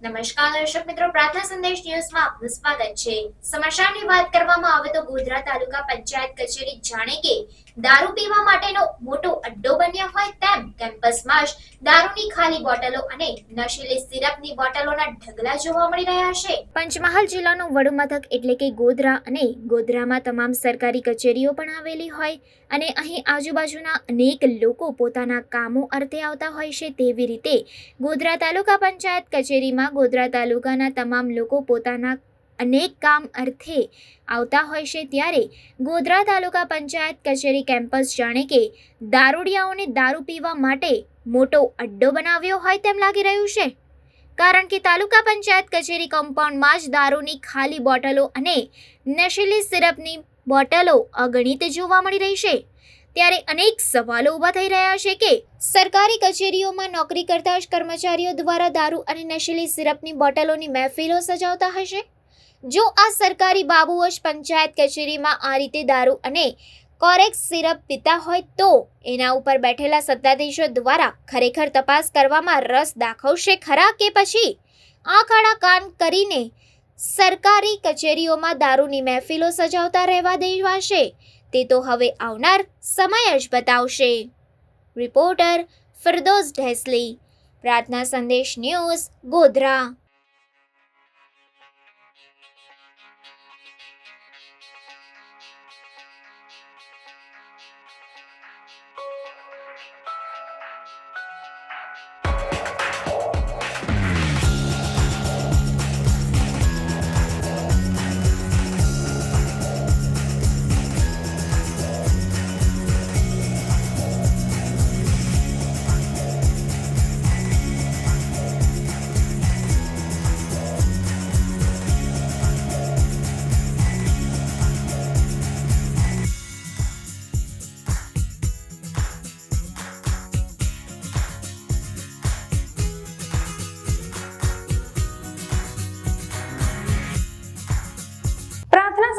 નમસ્કાર, દર્શક મિત્રો, પ્રાર્થના સંદેશ ન્યૂઝમાં આપનું સ્વાગત છે. સમાચારની વાત કરવામાં આવે તો ગોધરા તાલુકા પંચાયત કચેરી જાણે કે દારૂ પીવા માટેનો મોટો અડ્ડો બન્યો હોય તેમ કેમ્પસમાં જ દારૂની ખાલી બોટલો અને નશીલી સિરપની બોટલોના ઢગલા જોવા મળી રહ્યા છે. પંચમહાલ જિલ્લાનું વડુ મથક એટલે કે ગોધરા અને ગોધરામાં તમામ સરકારી કચેરીઓ પણ આવેલી હોય અને અહીં આજુબાજુના અનેક લોકો પોતાના કામો અર્થે આવતા હોય છે તેવી રીતે ગોધરા તાલુકા પંચાયત કચેરીમાં ગોધરા તાલુકાના તમામ લોકો પોતાના અનેક કામ અર્થે આવતા હોય છે ત્યારે ગોધરા તાલુકા પંચાયત કચેરી કેમ્પસ જાણે કે દારૂડિયાઓને દારૂ પીવા માટે મોટો અડ્ડો બનાવ્યો હોય તેમ લાગી રહ્યું છે. કારણ કે તાલુકા પંચાયત કચેરી કમ્પાઉન્ડમાં જ દારૂની ખાલી બોટલો અને નશીલી સિરપની બોટલો અગણિત જોવા મળી રહી છે. ત્યારે અનેક સવાલો ઊભા થઈ રહ્યા છે કે સરકારી કચેરીઓમાં નોકરી કરતા કર્મચારીઓ દ્વારા દારૂ અને નશીલી સિરપની બોટલોની મહેફિલો સજાવતા હશે? જો આ સરકારી બાબુઓ પંચાયત કચેરીમાં આ રીતે દારૂ અને કોરેક્સ સિરપ પીતા હોય તો એના ઉપર બેઠેલા સત્તાધીશો દ્વારા ખરેખર તપાસ કરવામાં રસ દાખવશે ખરા કે પછી? આંખાડા કાન કરીને સરકારી કચેરીઓમાં દારૂની મહેફિલો સજાવતા રહેવા દેવાશે. તે તો હવે આવનાર સમય જ બતાવશે. રિપોર્ટર ફિરદોસ ઢેસલી. પ્રાર્થના સંદેશ ન્યૂઝ ગોધરા.